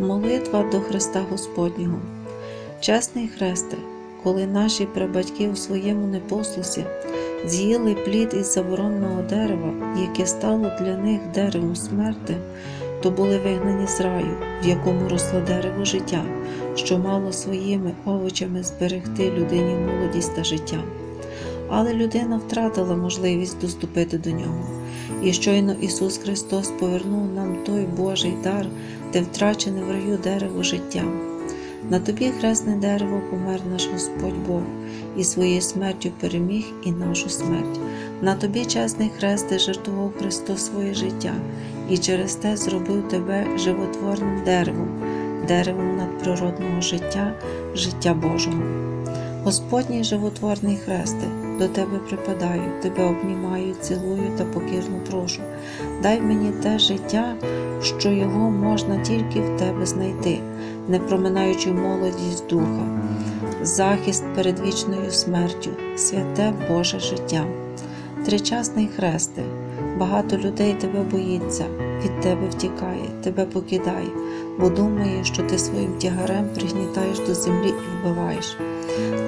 Молитва до Христа Господнього. Чесний Христе, коли наші прабатьки у своєму непослусі з'їли плід із забороненого дерева, яке стало для них деревом смерти, то були вигнані з раю, в якому росло дерево життя, що мало своїми овочами зберегти людині молодість та життя. Але людина втратила можливість доступити до нього. І щойно Ісус Христос повернув нам той Божий дар, те втрачене в раю дерево життя. На тобі хресне дерево помер наш Господь Бог, і своєю смертю переміг і нашу смерть. На тобі чесний хрест, де жертвував Христос своє життя, і через те зробив тебе животворним деревом, деревом надприродного життя, життя Божого. Господній животворний хресте, до тебе припадаю, тебе обнімаю, цілую та покірно прошу. Дай мені те життя, що його можна тільки в тебе знайти, не проминаючи молодість духа, захист перед вічною смертю, святе Боже життя. Тричасний хресте, багато людей тебе боїться, від тебе втікає, тебе покидає, бо думає, що ти своїм тягарем пригнітаєш до землі і вбиваєш.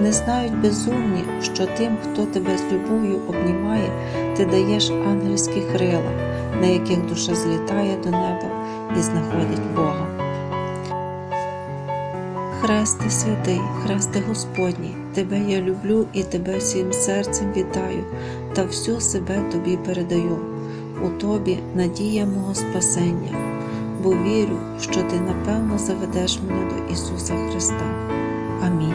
Не знають безумні, що тим, хто тебе з любов'ю обнімає, ти даєш ангельські крила, на яких душа злітає до неба і знаходить Бога. Хресте святий, Хресте Господній, Тебе я люблю і Тебе всім серцем вітаю, та всю себе Тобі передаю. У Тобі надія мого спасення, бо вірю, що Ти напевно заведеш мене до Ісуса Христа. Амінь.